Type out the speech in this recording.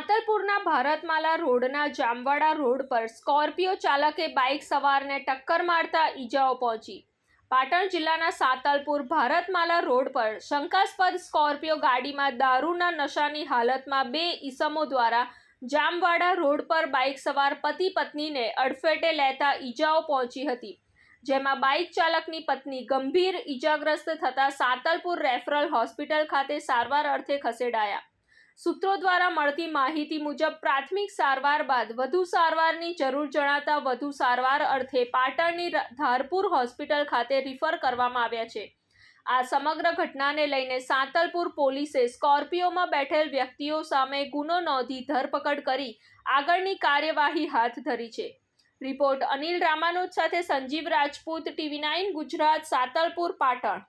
સાંતલપુરના ભારતમાલા રોડના જામવાડા રોડ પર સ્કોર્પિયો ચાલકે બાઇક સવારને ટક્કર મારતા ઈજાઓ પહોંચી. પાટણ જિલ્લાના સાતલપુર ભારતમાલા રોડ પર શંકાસ્પદ સ્કોર્પિયો ગાડીમાં દારૂના નશાની હાલતમાં બે ઈસમો દ્વારા જામવાડા રોડ પર બાઇક સવાર પતિ પત્નીને અડફેટે લેતા ઈજાઓ પહોંચી હતી, જેમાં બાઇક ચાલકની પત્ની ગંભીર ઈજાગ્રસ્ત થતાં સાતલપુર રેફરલ હોસ્પિટલ ખાતે સારવાર અર્થે ખસેડાયા. સૂત્રો દ્વારા મળતી માહિતી મુજબ પ્રાથમિક સારવાર બાદ વધુ સારવારની જરૂર જણાતા વધુ સારવાર અર્થે પાટણની ધારપુર હોસ્પિટલ ખાતે રિફર કરવામાં આવ્યા છે. આ સમગ્ર ઘટનાને લઈને સાંતલપુર પોલીસે સ્કોર્પિયોમાં બેઠેલ વ્યક્તિઓ સામે ગુનો નોંધી ધરપકડ કરી આગળની કાર્યવાહી હાથ ધરી છે. રિપોર્ટ અનિલ રામાનુજ સાથે સંજીવ રાજપૂત, ટીવી નાઇન ગુજરાત, સાતલપુર, પાટણ.